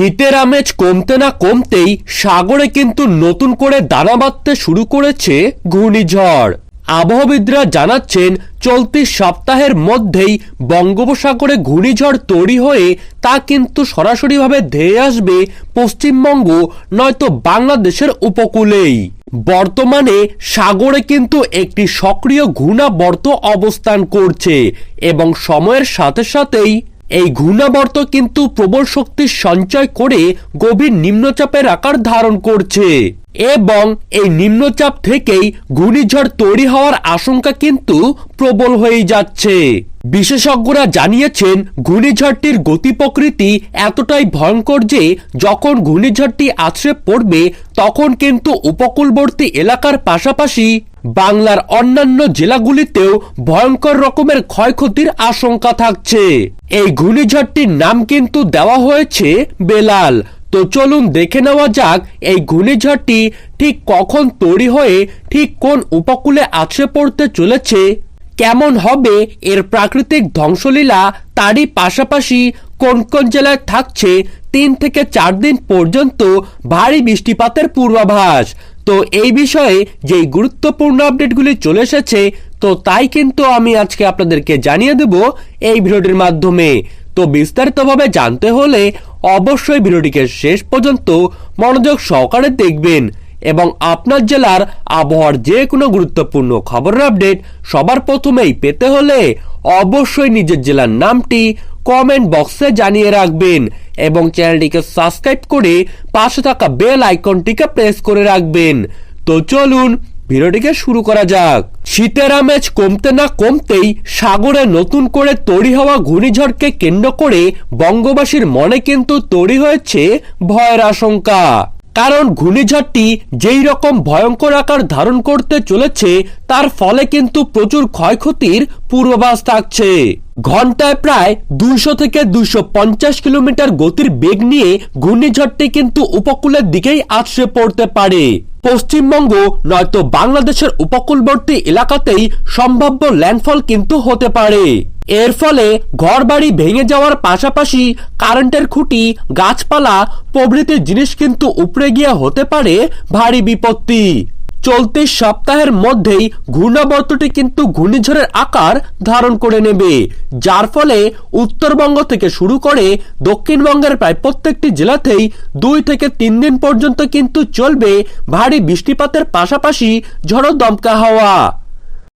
শীতের আমেজ কমতে না কমতেই সাগরে কিন্তু নতুন করে দানা বাঁধতে শুরু করেছে ঘূর্ণিঝড়। আবহবিদরা জানাচ্ছেন, চলতি সপ্তাহের মধ্যেই বঙ্গোপসাগরে ঘূর্ণিঝড় তৈরি হয়ে তা কিন্তু সরাসরিভাবে ধেয়ে আসবে পশ্চিমবঙ্গ, নয়তো বাংলাদেশের উপকূলেই। বর্তমানে সাগরে কিন্তু একটি সক্রিয় ঘূর্ণাবর্ত অবস্থান করছে এবং সময়ের সাথে সাথেই এই ঘূর্ণাবর্ত কিন্তু প্রবল শক্তি সঞ্চয় করে গভীর নিম্নচাপের আকার ধারণ করছে। এবং এই নিম্নচাপ থেকেই ঘূর্ণিঝড় তৈরি হওয়ার আশঙ্কা কিন্তু প্রবল হয়ে যাচ্ছে। বিশেষজ্ঞরা জানিয়েছেন, ঘূর্ণিঝড়টির গতি প্রকৃতি এতটাই ভয়ঙ্কর যে যখন ঘূর্ণিঝড়টি আছড়ে পড়বে, তখন কিন্তু উপকূলবর্তী এলাকার পাশাপাশি বাংলার অন্যান্য জেলাগুলিতেও ভয়ঙ্কর রকমের ক্ষয়ক্ষতির আশঙ্কা থাকছে। এই ঘূর্ণিঝড়টির নাম কিন্তু দেওয়া হয়েছে বেলাল। তো চলুন দেখে নেওয়া যাক এই ঘূর্ণিঝড়টি ঠিক কখন তৈরি হয়ে ঠিক কোন উপকূলে আছড়ে পড়তে চলেছে, কেমন হবে, এর প্রাকৃতিক ধ্বংসলীলা, তারই পাশাপাশি কোন কোন জেলায় থাকছে, তিন থেকে চার দিন পর্যন্ত ভারী বৃষ্টিপাতের পূর্বাভাস। তো এই বিষয়ে যেই গুরুত্বপূর্ণ আপডেটগুলি চলে এসেছে, তো তাই কিন্তু আমি আজকে আপনাদেরকে জানিয়ে দেব এই ভিডিওটির মাধ্যমে। তো বিস্তারিতভাবে জানতে হলে অবশ্যই ভিডিওটিকে শেষ পর্যন্ত মনোযোগ সহকারে দেখবেন এবং আপনার জেলার আবহাওয়ার যে কোনো গুরুত্বপূর্ণ খবরের আপডেট সবার প্রথমেই পেতে হলে অবশ্যই নিজের জেলার নামটি কমেন্ট বক্সে জানিয়ে রাখবেন এবং চ্যানেলটিকে সাবস্ক্রাইব করে পাশে থাকা বেল আইকনটিকে প্রেস করে রাখবেন। তো চলুন, ভিডিওটিকে শুরু করা যাক। শীতের আমেজ কমতে না কমতেই সাগরে নতুন করে তৈরি হওয়া ঘূর্ণিঝড়কে কেন্দ্র করে বঙ্গবাসীর মনে কিন্তু তৈরি হয়েছে ভয়ের আশঙ্কা। কারণ ঘূর্ণিঝড়টি যেই রকম ভয়ঙ্কর আকার ধারণ করতে চলেছে তার ফলে কিন্তু প্রচুর ক্ষয়ক্ষতির পূর্বাভাস থাকছে। ঘন্টায় প্রায় দুইশো থেকে দুইশো পঞ্চাশ কিলোমিটার গতির বেগ নিয়ে ঘূর্ণিঝড়টি কিন্তু উপকূলের দিকেই আছড়ে পড়তে পারে। পশ্চিমবঙ্গ, নয়তো বাংলাদেশের উপকূলবর্তী এলাকাতেই সম্ভাব্য ল্যান্ডফল কিন্তু হতে পারে। এর ফলে ঘরবাড়ি ভেঙে যাওয়ার পাশাপাশি কারেন্টের খুঁটি, গাছপালা প্রভৃতি জিনিস কিন্তু উপড়ে গিয়ে হতে পারে ভারী বিপত্তি। চলতি সপ্তাহের মধ্যেই ঘূর্ণাবর্তটি কিন্তু ঘূর্ণিঝড়ের আকার ধারণ করে নেবে, যার ফলে উত্তরবঙ্গ থেকে শুরু করে দক্ষিণবঙ্গের প্রায় প্রত্যেকটি জেলাতেই দুই থেকে তিন দিন পর্যন্ত কিন্তু চলবে ভারী বৃষ্টিপাতের পাশাপাশি ঝড়ো দমকা হাওয়া।